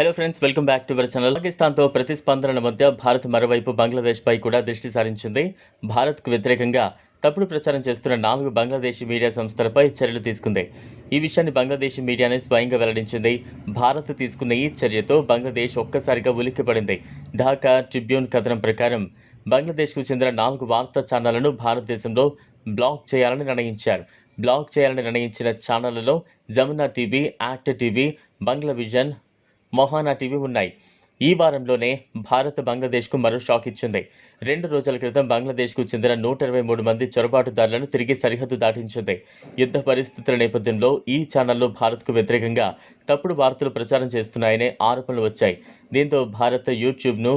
Hello friends welcome back to our channel పాకిస్తాన్తో ప్రతిస్పందనల మధ్య భారత్ మరోవైపు బంగ్లాదేశ్పై కూడా దృష్టి సారించింది. భారత్కు వ్యతిరేకంగా తప్పుడు ప్రచారం చేస్తున్న నాలుగు బంగ్లాదేశీ మీడియా సంస్థలపై చర్యలు తీసుకుంది. ఈ విషయాన్ని బంగ్లాదేశీ మీడియానే స్వయంగా వెల్లడించింది. భారత్ తీసుకున్న ఈ చర్యతో బంగ్లాదేశ్ ఒక్కసారిగా ఉలిక్కిపడింది. ఢాకా ట్రిబ్యూన్ కథనం ప్రకారం బంగ్లాదేశ్కు చెందిన నాలుగు వార్తా ఛానళ్ళను భారతదేశంలో బ్లాక్ చేయాలని నిర్ణయించారు. బ్లాక్ చేయాలని నిర్ణయించిన ఛానళ్ళలో Jamuna TV act TV Bangla vision Mohona TV ఉన్నాయి. ఈ వారంలోనే భారత్ బంగ్లాదేశ్కు మరో షాక్ ఇచ్చింది. రెండు రోజుల క్రితం బంగ్లాదేశ్కు చెందిన నూట ఇరవై మూడు మంది చొరబాటుదారులను తిరిగి సరిహద్దు దాటించింది. యుద్ధ పరిస్థితుల నేపథ్యంలో ఈ ఛానళ్ళు భారత్కు వ్యతిరేకంగా తప్పుడు వార్తలు ప్రచారం చేస్తున్నాయనే ఆరోపణలు వచ్చాయి. దీంతో భారత్ యూట్యూబ్ను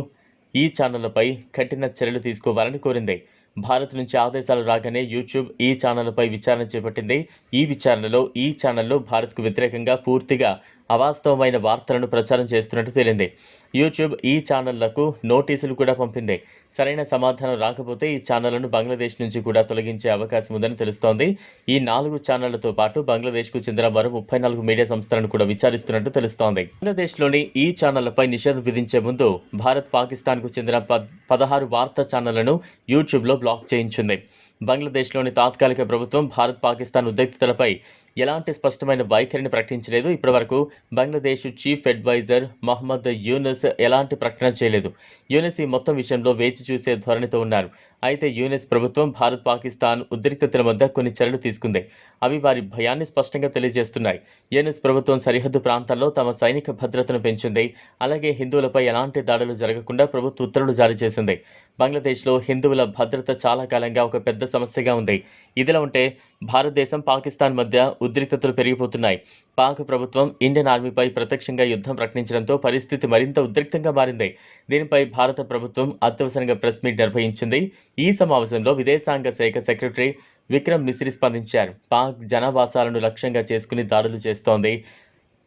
ఈ ఛానళ్ళపై కఠిన చర్యలు తీసుకోవాలని కోరింది. భారత్ నుంచి ఆదేశాలు రాగానే యూట్యూబ్ ఈ ఛానళ్ళపై విచారణ చేపట్టింది. ఈ విచారణలో ఈ ఛానళ్ళు భారత్కు వ్యతిరేకంగా పూర్తిగా అవాస్తవమైన వార్తలను ప్రచారం చేస్తున్నట్టు తేలింది. యూట్యూబ్ ఈ ఛానళ్ళకు నోటీసులు కూడా పంపింది. సరైన సమాధానం రాకపోతే ఈ ఛానళ్ళను బంగ్లాదేశ్ నుంచి కూడా తొలగించే అవకాశం ఉందని తెలుస్తోంది. ఈ నాలుగు ఛానళ్ళతో పాటు బంగ్లాదేశ్కు చెందిన మరో ముప్పై నాలుగు మీడియా సంస్థలను కూడా విచారిస్తున్నట్టు తెలుస్తోంది. బంగ్లాదేశ్లోని ఈ ఛానళ్ళపై నిషేధం విధించే ముందు భారత్ పాకిస్తాన్కు చెందిన పద్ పదహారు వార్తా ఛానళ్ళను యూట్యూబ్లో బ్లాక్ చేయించింది. బంగ్లాదేశ్లోని తాత్కాలిక ప్రభుత్వం భారత్ పాకిస్తాన్ ఉద్రిక్తతలపై ఎలాంటి స్పష్టమైన వైఖరిని ప్రకటించలేదు. ఇప్పటివరకు బంగ్లాదేశ్ చీఫ్ అడ్వైజర్ మహమ్మద్ యూనస్ ఎలాంటి ప్రకటన చేయలేదు. యూనస్ ఈ మొత్తం విషయంలో వేచి చూసే ధోరణితో ఉన్నారు. అయితే యూనస్ ప్రభుత్వం భారత్ పాకిస్తాన్ ఉద్రిక్తతల మధ్య కొన్ని చర్యలు తీసుకుంది. అవి వారి భయాన్ని స్పష్టంగా తెలియజేస్తున్నాయి. యూనస్ ప్రభుత్వం సరిహద్దు ప్రాంతాల్లో తమ సైనిక భద్రతను పెంచింది. అలాగే హిందువులపై ఎలాంటి దాడులు జరగకుండా ప్రభుత్వ ఉత్తర్వులు జారీ చేసింది. బంగ్లాదేశ్లో హిందువుల భద్రత చాలా కాలంగా ఒక పెద్ద సమస్యగా ఉంది. ఇదిలా ఉంటే భారతదేశం పాకిస్తాన్ మధ్య ఉద్రిక్తతలు పెరిగిపోతున్నాయి. పాక్ ప్రభుత్వం ఇండియన్ ఆర్మీపై ప్రత్యక్షంగా యుద్ధం ప్రకటించడంతో పరిస్థితి మరింత ఉద్రిక్తంగా మారింది. దీనిపై భారత ప్రభుత్వం అత్యవసరంగా ప్రెస్ మీట్ నిర్వహించింది. ఈ సమావేశంలో విదేశాంగ శాఖ సెక్రటరీ విక్రమ్ మిశ్రీ స్పందించారు. పాక్ జనావాసాలను లక్ష్యంగా చేసుకుని దాడులు చేస్తోంది.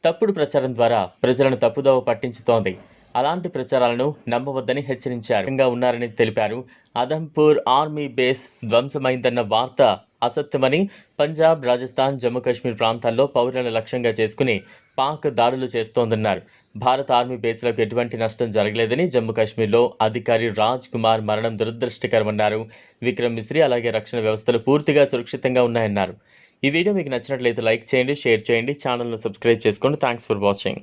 తప్పుడు ప్రచారం ద్వారా ప్రజలను తప్పుదోవ పట్టించుతోంది. అలాంటి ప్రచారాలను నమ్మవద్దని హెచ్చరించారు. ఉన్నారని తెలిపారు. అదంపూర్ ఆర్మీ బేస్ ధ్వంసమైందన్న వార్త అసత్యమని పంజాబ్ రాజస్థాన్ జమ్మూ కాశ్మీర్ ప్రాంతాల్లో పౌరులను లక్ష్యంగా చేసుకుని పాక్ దాడులు చేస్తోందన్నారు. భారత ఆర్మీ బేస్లకు ఎటువంటి నష్టం జరగలేదని జమ్మూ కాశ్మీర్లో అధికారి రాజ్ కుమార్ మరణం దురదృష్టకరమన్నారు. విక్రమ్ మిశ్రీ అలాగే రక్షణ వ్యవస్థలు పూర్తిగా సురక్షితంగా ఉన్నాయన్నారు. ఈ వీడియో మీకు నచ్చినట్లయితే లైక్ చేయండి షేర్ చేయండి ఛానల్ను సబ్స్క్రైబ్ చేసుకోండి. Thanks for watching.